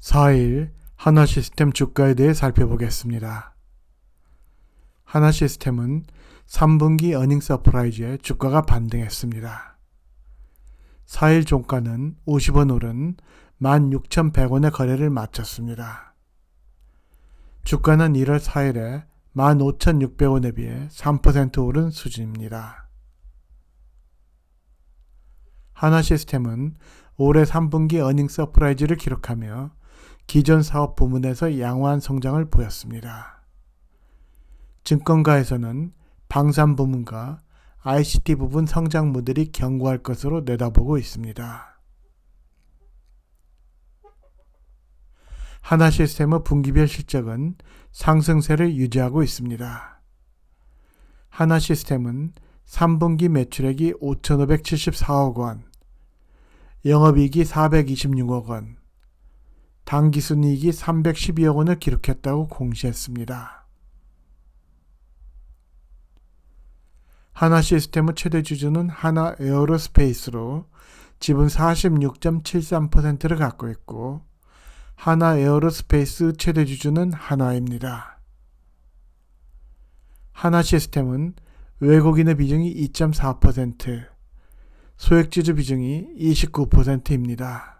4일 하나 시스템 주가에 대해 살펴보겠습니다. 하나 시스템은 3분기 어닝 서프라이즈에 주가가 반등했습니다. 4일 종가는 50원 오른 16,100원의 거래를 마쳤습니다. 주가는 1월 4일에 15,600원에 비해 3% 오른 수준입니다. 하나 시스템은 올해 3분기 어닝 서프라이즈를 기록하며 기존 사업 부문에서 양호한 성장을 보였습니다. 증권가에서는 방산 부문과 ICT 부분 성장 모델이 견고할 것으로 내다보고 있습니다. 하나 시스템의 분기별 실적은 상승세를 유지하고 있습니다. 하나 시스템은 3분기 매출액이 5,574억 원, 영업이익이 426억 원, 당기순이익이 312억 원을 기록했다고 공시했습니다. 하나 시스템의 최대 주주는 하나 에어로스페이스로 지분 46.73%를 갖고 있고 하나 에어로스페이스 최대 주주는 하나입니다. 하나 시스템은 외국인의 비중이 2.4%, 소액주주 비중이 29%입니다.